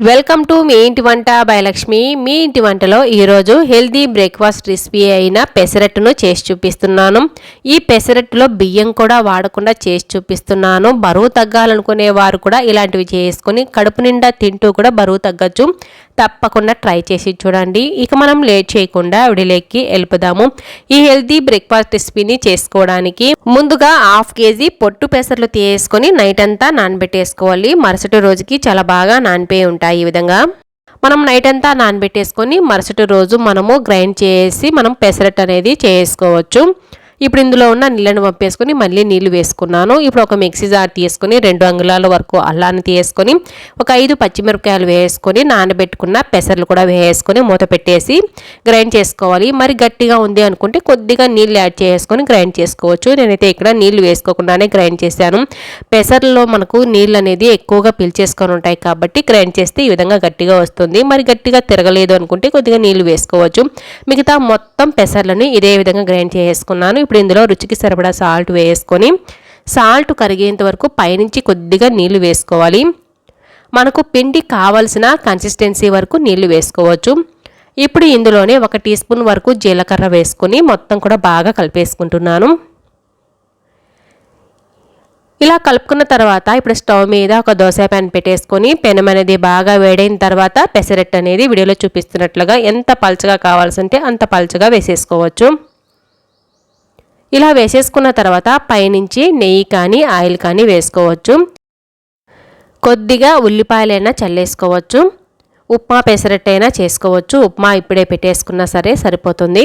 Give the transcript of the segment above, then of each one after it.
Welcome to me ఇంటి వంట భయలక్ష్మి మీ ఇంటి వంటలో ఈరోజు హెల్దీ బ్రేక్ఫాస్ట్ రెసిపీ అయిన పెసరట్టును చేసి చూపిస్తున్నాను. ఈ పెసరట్టులో బియ్యం కూడా వాడకుండా చేసి చూపిస్తున్నాను. బరువు తగ్గాలనుకునే వారు కూడా ఇలాంటివి చేసుకొని కడుపు నిండా తింటూ కూడా బరువు తగ్గచ్చు. తప్పకుండా ట్రై చేసి చూడండి. ఇక మనం లేట్ చేయకుండా విడిలేకి వెళ్ళిపోదాము ఈ హెల్తీ బ్రేక్ఫాస్ట్ రెసిపీని చేసుకోవడానికి ముందుగా హాఫ్ కేజీ పొట్టు పెసర్లు తీసుకొని నైట్ అంతా నానబెట్టేసుకోవాలి. మరుసటి రోజుకి చాలా బాగా నానిపోయి ఉంటాయి ఈ విధంగా. మనం నైట్ అంతా నానబెట్టేసుకొని మరుసటి రోజు మనము గ్రైండ్ చేసి మనం పెసరట్ అనేది చేసుకోవచ్చు. ఇప్పుడు ఇందులో ఉన్న నీళ్ళను పంపేసుకొని మళ్ళీ నీళ్ళు వేసుకున్నాను. ఇప్పుడు ఒక మిక్సీ జార్ తీసుకొని రెండు అంగుళాల వరకు అల్లాన్ని తీసుకొని ఒక ఐదు పచ్చిమిరపకాయలు వేసుకొని నానబెట్టుకున్న పెసర్లు కూడా వేసుకొని మూత పెట్టేసి గ్రైండ్ చేసుకోవాలి. మరి గట్టిగా ఉంది అనుకుంటే కొద్దిగా నీళ్ళు యాడ్ చేసుకొని గ్రైండ్ చేసుకోవచ్చు. నేనైతే ఇక్కడ నీళ్ళు వేసుకోకుండానే గ్రైండ్ చేశాను. పెసర్లో మనకు నీళ్ళు అనేది ఎక్కువగా పిలిచేసుకొని ఉంటాయి కాబట్టి గ్రైండ్ చేస్తే ఈ విధంగా గట్టిగా వస్తుంది. మరి గట్టిగా తిరగలేదు అనుకుంటే కొద్దిగా నీళ్ళు వేసుకోవచ్చు. మిగతా మొత్తం పెసర్లను ఇదే విధంగా గ్రైండ్ చేసుకున్నాను. ఇప్పుడు ఇందులో రుచికి సరిపడా సాల్ట్ వేసుకొని సాల్ట్ కరిగేంత వరకు పైనుంచి కొద్దిగా నీళ్ళు వేసుకోవాలి. మనకు పిండి కావలసిన కన్సిస్టెన్సీ వరకు నీళ్ళు వేసుకోవచ్చు. ఇప్పుడు ఇందులోనే ఒక టీ స్పూన్ వరకు జీలకర్ర వేసుకొని మొత్తం కూడా బాగా కలిపేసుకుంటున్నాను. ఇలా కలుపుకున్న తర్వాత ఇప్పుడు స్టవ్ మీద ఒక దోశ ప్యాన్ పెట్టేసుకొని పెనం అనేది బాగా వేడైన తర్వాత పెసరెట్ అనేది వీడియోలో చూపిస్తున్నట్లుగా ఎంత పల్చగా కావాల్సి అంత పల్చగా వేసేసుకోవచ్చు. ఇలా వేసేసుకున్న తర్వాత పైనుంచి నెయ్యి కానీ ఆయిల్ కానీ వేసుకోవచ్చు. కొద్దిగా ఉల్లిపాయలైనా చల్లేసుకోవచ్చు. ఉప్మా పెసరట్టైనా చేసుకోవచ్చు. ఉప్మా ఇప్పుడే పెట్టేసుకున్నా సరే సరిపోతుంది.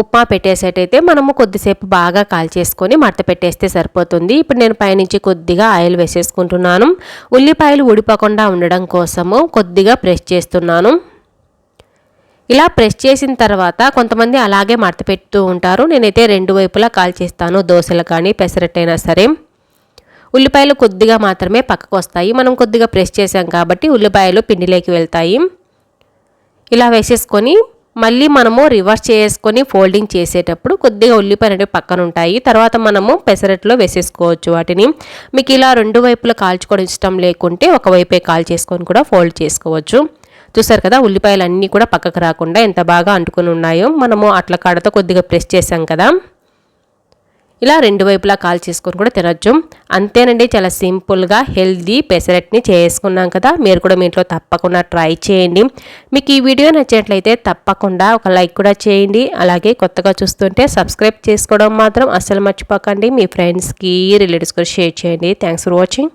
ఉప్మా పెట్టేసేటైతే మనము కొద్దిసేపు బాగా కాల్చేసుకొని మడత పెట్టేస్తే సరిపోతుంది. ఇప్పుడు నేను పైనుంచి కొద్దిగా ఆయిల్ వేసేసుకుంటున్నాను. ఉల్లిపాయలు ఊడిపోకుండా ఉండడం కోసము కొద్దిగా ప్రెస్ చేస్తున్నాను. ఇలా ప్రెస్ చేసిన తర్వాత కొంతమంది అలాగే మడత పెడుతూ ఉంటారు. నేనైతే రెండు వైపులా కాల్ చేస్తాను. దోశలు కానీ పెసరట్టైనా సరే. ఉల్లిపాయలు కొద్దిగా మాత్రమే పక్కకు వస్తాయి. మనం కొద్దిగా ప్రెస్ చేసాం కాబట్టి ఉల్లిపాయలు పిండిలోకి వెళ్తాయి. ఇలా వేసేసుకొని మళ్ళీ మనము రివర్స్ చేసుకొని ఫోల్డింగ్ చేసేటప్పుడు కొద్దిగా ఉల్లిపాయలు అనేవి పక్కన ఉంటాయి. తర్వాత మనము పెసరట్లో వేసేసుకోవచ్చు వాటిని. మీకు ఇలా రెండు వైపులా కాల్చుకోవడం ఇష్టం లేకుంటే ఒక వైపే కాల్ చేసుకొని కూడా ఫోల్డ్ చేసుకోవచ్చు. చూసారు కదా ఉల్లిపాయలు అన్నీ కూడా పక్కకు రాకుండా ఎంత బాగా అంటుకుని ఉన్నాయో మనము అట్ల కాడతో కొద్దిగా ప్రెస్ చేసాం కదా. ఇలా రెండు వైపులా కాల్ చేసుకొని కూడా తినొచ్చు. అంతేనండి చాలా సింపుల్గా హెల్దీ పెసరెట్ని చేసుకున్నాం కదా. మీరు కూడా మీ ఇంట్లో తప్పకుండా ట్రై చేయండి. మీకు ఈ వీడియో నచ్చినట్లయితే తప్పకుండా ఒక లైక్ కూడా చేయండి. అలాగే కొత్తగా చూస్తుంటే సబ్స్క్రైబ్ చేసుకోవడం మాత్రం అస్సలు మర్చిపోకండి. మీ ఫ్రెండ్స్కి రిలేటివ్స్ కూడా షేర్ చేయండి. Thanks for watching.